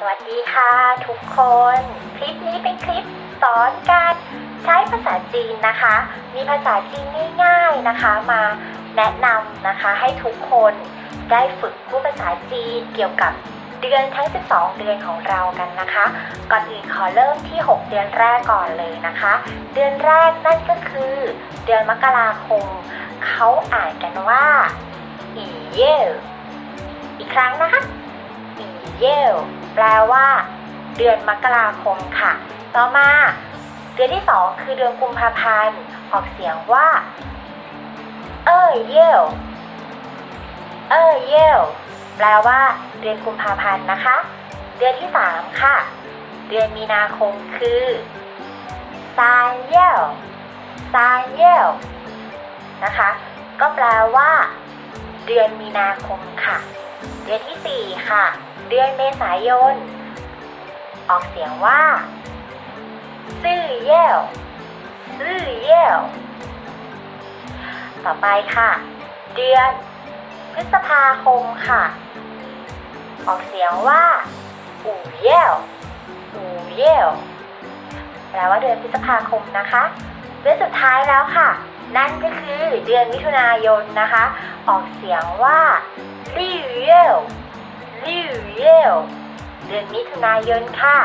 สวัสดีค่ะทุกคน คลิปนี้เป็นคลิปสอนการใช้ภาษาจีนนะคะ มีภาษาจีนง่าย ๆนะคะ มาแนะนำนะคะให้ทุกคนได้ฝึกพูดภาษาจีนเกี่ยวกับเดือนทั้ง 12 เดือนของเรากันนะคะ ก่อนอื่นขอเริ่มที่ 6 เดือนแรกก่อนเลยนะคะ เดือนแรกนั่นก็คือ เดือนมกราคม เขาอ่านกันว่าอีเย่อีกครั้งนะคะ เย่แปลว่า เดือนมกราคมค่ะ ต่อมา เดือนที่สองคือเดือนกุมภาพันธ์ ออกเสียงว่า เอ้ยเย่เอ้ยเย่แปลว่า เดือนกุมภาพันธ์นะคะ เดือนที่สามค่ะ เดือนมีนาคมคือซานเย่ซานเย่นะคะ ก็แปลว่า เดือนมีนาคมค่ะ เดือนที่สี่ค่ะ เดือนเมษายน ออกเสียงว่าซื่อเย่ซื่อเย่ต่อไปค่ะ เดือนพฤษภาคมค่ะ ออกเสียงว่าอู่เย่อู่เย่ แปลว่าเดือนพฤษภาคมนะคะเดือนสุดท้ายแล้วค่ะ นั่นก็คือเดือนมิถุนายนนะคะ ออกเสียงว่าลี่เย่ลี่เย่เดือนมิถุนายนค่ะ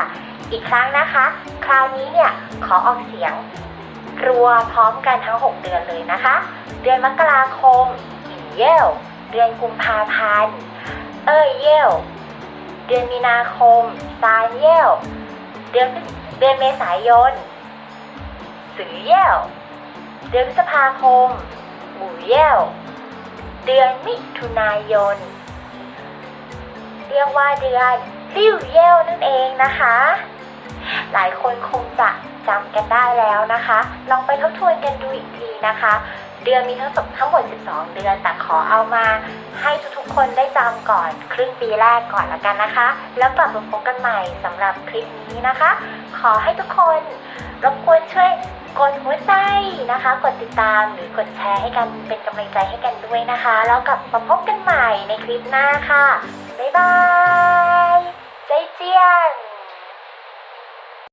อีกครั้งนะคะ คราวนี้เนี่ยขอออกเสียงรัวพร้อมกันทั้ง 6 เดือนเลยนะคะ เดือนมกราคมอีเย่เดือนกุมภาพันธ์เอ้ยเย่เดือนมีนาคมซานเย่ เดือนเดือนเมษายนสือเย่เดือนพฤษภาคมหมู่เย่เดือนมิถุนายน เรียกว่าเดือนริ้วเย่วนั่นเองนะคะ หลายคนคงจะจำกันได้แล้วนะคะ ลองไปทบทวนกันดูอีกทีนะคะ เดือนมีทั้งหมดทั้งหมด 12 เดือน แต่ขอเอามาให้ทุกๆคนได้จำก่อน ครึ่งปีแรกก่อนละกันนะคะ แล้วกลับมาพบกันใหม่สำหรับคลิปนี้นะคะ ขอให้ทุกคนรบกวนช่วยกดหัวใจนะคะ กดติดตามหรือกดแชร์ให้กันเป็นกำลังใจให้กันด้วยนะคะ แล้วกลับมาพบกันใหม่ในคลิปหน้าค่ะ บ๊ายบาย